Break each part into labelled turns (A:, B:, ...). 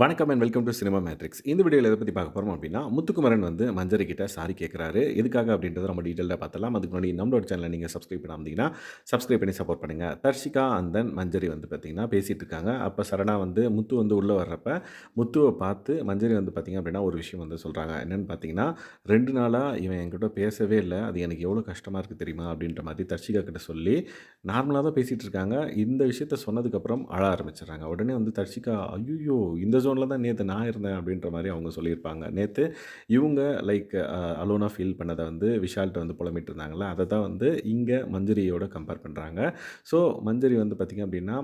A: வணக்கம் and welcome to cinema matrix இந்த வீடியோவில் எதை பற்றி பார்க்க போகிறோம் அப்படின்னா முத்துக்குமரன் வந்து மஞ்சரி கிட்ட சாரி கேட்குறாரு எதுக்காக அப்படின்றத நம்ம டீட்டெயிலாக பார்த்தலாம் அதுக்கு முன்னாடி நம்மளோட சேனலை நீங்கள் சப்ஸ்கிரைப் பண்ணாமதிங்கன்னா சப்ஸ்கிரைப் பண்ணி சப்போர்ட் பண்ணுங்கள் தர்ஷிகா அந்த மஞ்சரி வந்து பார்த்திங்கன்னா பேசிகிட்டு இருக்காங்க. அப்போ சடனாக வந்து முத்து வந்து உள்ளே வர்றப்ப முத்துவை பார்த்து மஞ்சரி வந்து பார்த்திங்க அப்படின்னா ஒரு விஷயம் வந்து சொல்கிறாங்க என்னென்னு பார்த்தீங்கன்னா ரெண்டு நாளாக இவன் என்கிட்ட பேசவே இல்லை. அது எனக்கு எவ்வளோ கஷ்டமாக இருக்குது தெரியுமா? அப்படின்ற மாதிரி தர்ஷிகா கிட்ட சொல்லி நார்மலாக தான் பேசிகிட்டு இருக்காங்க. இந்த விஷயத்த சொன்னதுக்கப்புறம் அழ ஆரம்பிச்சிடுறாங்க. உடனே வந்து தர்ஷிகா ஐயோ இந்த ஜோனில் தான் நேற்று நான் இருந்தேன் அப்படின்ற மாதிரி அவங்க சொல்லியிருப்பாங்க. நேற்று இவங்க லைக் அலோனாக ஃபீல் பண்ணதை வந்து விஷால்கிட்ட வந்து புலமிட்டு இருந்தாங்களே அதை தான் வந்து இங்கே மஞ்சரியோட கம்பேர் பண்ணுறாங்க ஸோ மஞ்சரி வந்து பார்த்திங்க அப்படின்னா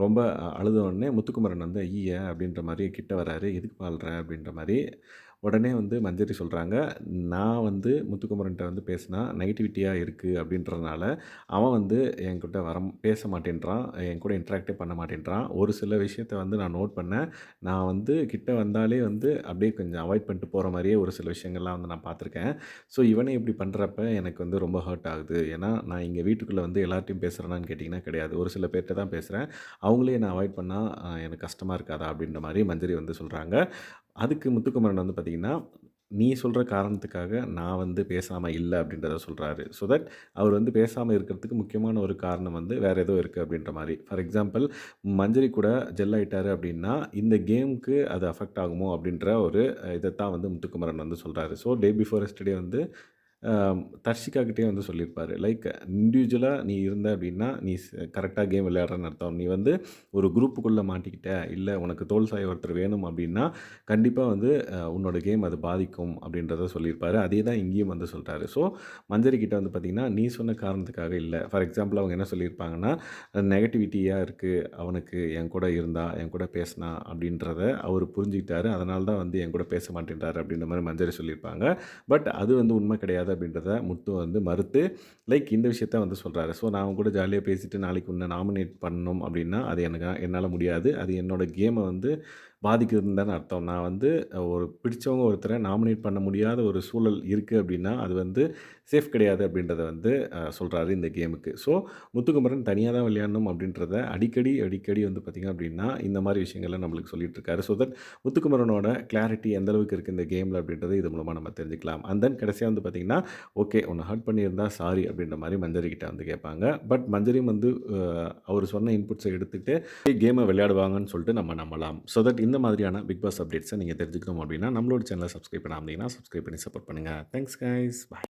A: ரொம்ப அழுத உடனே முத்துக்குமரன் வந்து ஐய! அப்படின்ற மாதிரி கிட்ட வராரு. எதுக்கு பாடுறேன் அப்படின்ற மாதிரி உடனே வந்து மஞ்சரி சொல்கிறாங்க நான் வந்து முத்துக்குமரன்ட்ட வந்து பேசினா நெகட்டிவிட்டியாக இருக்குது அப்படின்றதுனால அவன் வந்து என்கிட்ட வர பேச மாட்டேன்றான். என் கூட இன்ட்ராக்டே பண்ண மாட்டேன்றான். ஒரு சில விஷயத்த வந்து நான் நோட் பண்ணேன். நான் வந்து கிட்ட வந்தாலே வந்து அப்படியே கொஞ்சம் அவாய்ட் பண்ணிட்டு போகிற மாதிரியே ஒரு சில விஷயங்கள்லாம் வந்து நான் பார்த்துருக்கேன். ஸோ இவனே இப்படி பண்ணுறப்ப எனக்கு வந்து ரொம்ப ஹர்ட் ஆகுது. ஏன்னா நான் இங்கே வீட்டுக்குள்ளே வந்து எல்லார்ட்டையும் பேசுகிறேனான்னு கேட்டிங்கன்னா கிடையாது. ஒரு சில பேர்கிட்ட தான் பேசுகிறேன் அவங்களே நான் அவாய்ட் பண்ணால் எனக்கு கஷ்டமாக இருக்காதா? அப்படின்ற மாதிரி மஞ்சரி வந்து சொல்கிறாங்க அதுக்கு முத்துக்குமரன் வந்து பார்த்திங்கன்னா நீ சொல்கிற காரணத்துக்காக நான் வந்து பேசாமல் இல்லை அப்படின்றத சொல்கிறாரு ஸோ தட் அவர் வந்து பேசாமல் இருக்கிறதுக்கு முக்கியமான ஒரு காரணம் வந்து வேறு ஏதோ இருக்குது அப்படின்ற மாதிரி. ஃபார் எக்ஸாம்பிள் மஞ்சரி கூட ஜெல் ஆகிட்டார் அப்படின்னா இந்த கேமுக்கு அது அஃபெக்ட் ஆகுமோ அப்படின்ற ஒரு இதை தான் வந்து முத்துக்குமரன் வந்து சொல்கிறாரு ஸோ டே பிஃபோர் எஸ்டே வந்து தர்ஷிகாக்கிட்டே வந்து சொல்லியிருப்பார். லைக் இண்டிவிஜுவலாக நீ இருந்த அப்படின்னா நீ கரெக்டாக கேம் விளையாடுறன்னு அர்த்தம். நீ வந்து ஒரு குரூப்புக்குள்ளே மாட்டிக்கிட்ட. இல்லை உனக்கு தோல் சாய் ஒருத்தர் வேணும் அப்படின்னா கண்டிப்பாக வந்து உன்னோட கேம் அது பாதிக்கும் அப்படின்றத சொல்லியிருப்பார். அதே தான் இங்கேயும் வந்து சொல்கிறாரு ஸோ மஞ்சரி கிட்ட வந்து பார்த்திங்கன்னா நீ சொன்ன காரணத்துக்காக இல்லை. ஃபார் எக்ஸாம்பிள் அவங்க என்ன சொல்லியிருப்பாங்கன்னா நெகட்டிவிட்டியாக இருக்குது அவனுக்கு என் கூட இருந்தா என் கூட பேசினா அப்படின்றத அவர் புரிஞ்சுக்கிட்டாரு. அதனால தான் வந்து என் கூட பேச மாட்டேன்றாரு அப்படின்ற மாதிரி மஞ்சரி சொல்லியிருப்பாங்க. பட் அது வந்து உண்மை கிடையாது. முடியாது அப்படின்றத முத்து வந்து மறுத்து லைக் இந்த விஷயத்த வந்து சொல்கிறாரு ஸோ நான் கூட ஜாலியாக பேசிவிட்டு நாளைக்கு உன்னை நாமினேட் பண்ணணும் அப்படின்னா அது எனக்கு என்னால் முடியாது. அது என்னோடய கேமை வந்து பாதிக்குதுன்னு தான் அர்த்தம். நான் வந்து ஒரு பிடிச்சவங்க ஒருத்தரை நாமினேட் பண்ண முடியாத ஒரு சூழல் இருக்குது அப்படின்னா அது வந்து சேஃப் கிடையாது அப்படின்றத வந்து சொல்கிறாரு இந்த கேமுக்கு. ஸோ முத்துக்குமரன் தனியாக தான் விளையாடணும் அப்படின்றத அடிக்கடி அடிக்கடி வந்து பார்த்திங்க அப்படின்னா இந்த மாதிரி விஷயங்கள்லாம் நம்மளுக்கு சொல்லிட்டு இருக்காரு ஸோ தட் முத்துக்குமரனோட கிளாரிட்டி எந்த அளவுக்கு இருக்குது இந்த கேமில் அப்படின்றது இது மூலமாக நம்ம தெரிஞ்சுக்கலாம். அண்ட் தென் கடைசியாக வந்து பார்த்திங்கன்னா ஓகே ஒன்று ஹர்ட் பண்ணியிருந்தால் சாரி அப்படின்ற மாதிரி மஞ்சரி கிட்ட வந்து கேட்பாங்க. பட் மஞ்சரியும் வந்து அவர் சொன்ன இன்புட்ஸை எடுத்துகிட்டு கேமை விளையாடுவாங்கன்னு சொல்லிட்டு நம்ம நம்பலாம். ஸோ தட் இந்த மாதிரியான பிக் பாஸ் அப்டேட்ஸை நீங்கள் தெரிஞ்சுக்கணும் அப்படின்னா நம்மளோட சேனலை சப்ஸ்கிரைப் பண்ணாமல் சப்ஸ்கிரைப் பண்ணி சப்போர்ட் பண்ணுங்கள் தேங்க்ஸ் கைஸ் பாய்